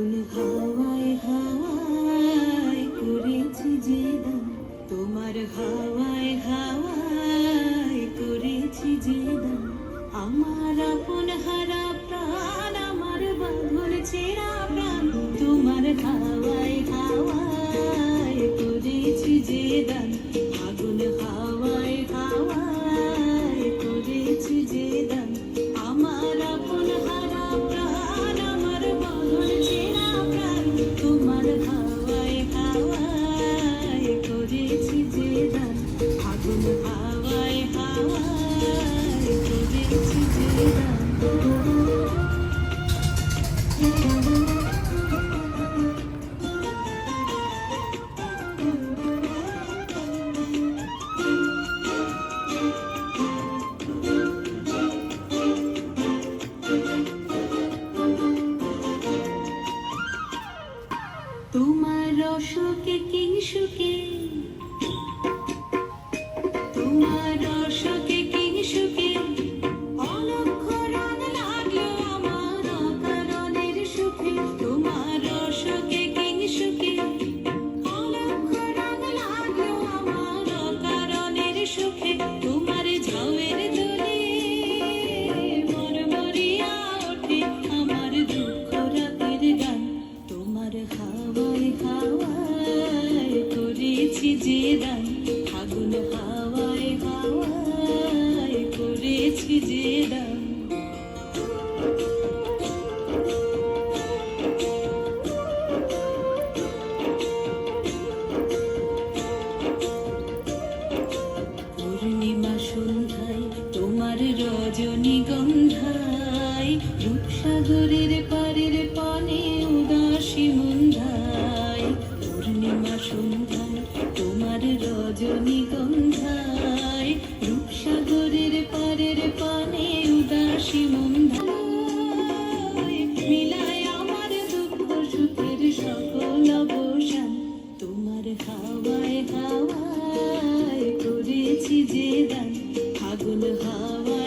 কোন হাওয়ায় হাওয়ায় করেছি যে দাম। তোমার হাওয়ায় হাওয়ায় করেছি যে দাম। আমার আপন হাওয়া তোমার রসকে কিংসুকে ভিজে দান আগুন হাওয়ায় হাওয়ায় যে দান পূর্ণিমা সন্ধ্যায় তোমার রজনী গন্ধায়, রূপসাগরের পারের পানে উদাসী মন্ধায় পূর্ণিমা সন্ধ্যায় তোমার রজনীগন্ধায়, রূপসাগরের পারের পানে উদাসী মন মিলায় আমার দুঃখ সুখের সকল অবসান। তোমার হাওয়ায় হাওয়ায় করেছি যে দান, ফাগুন হাওয়া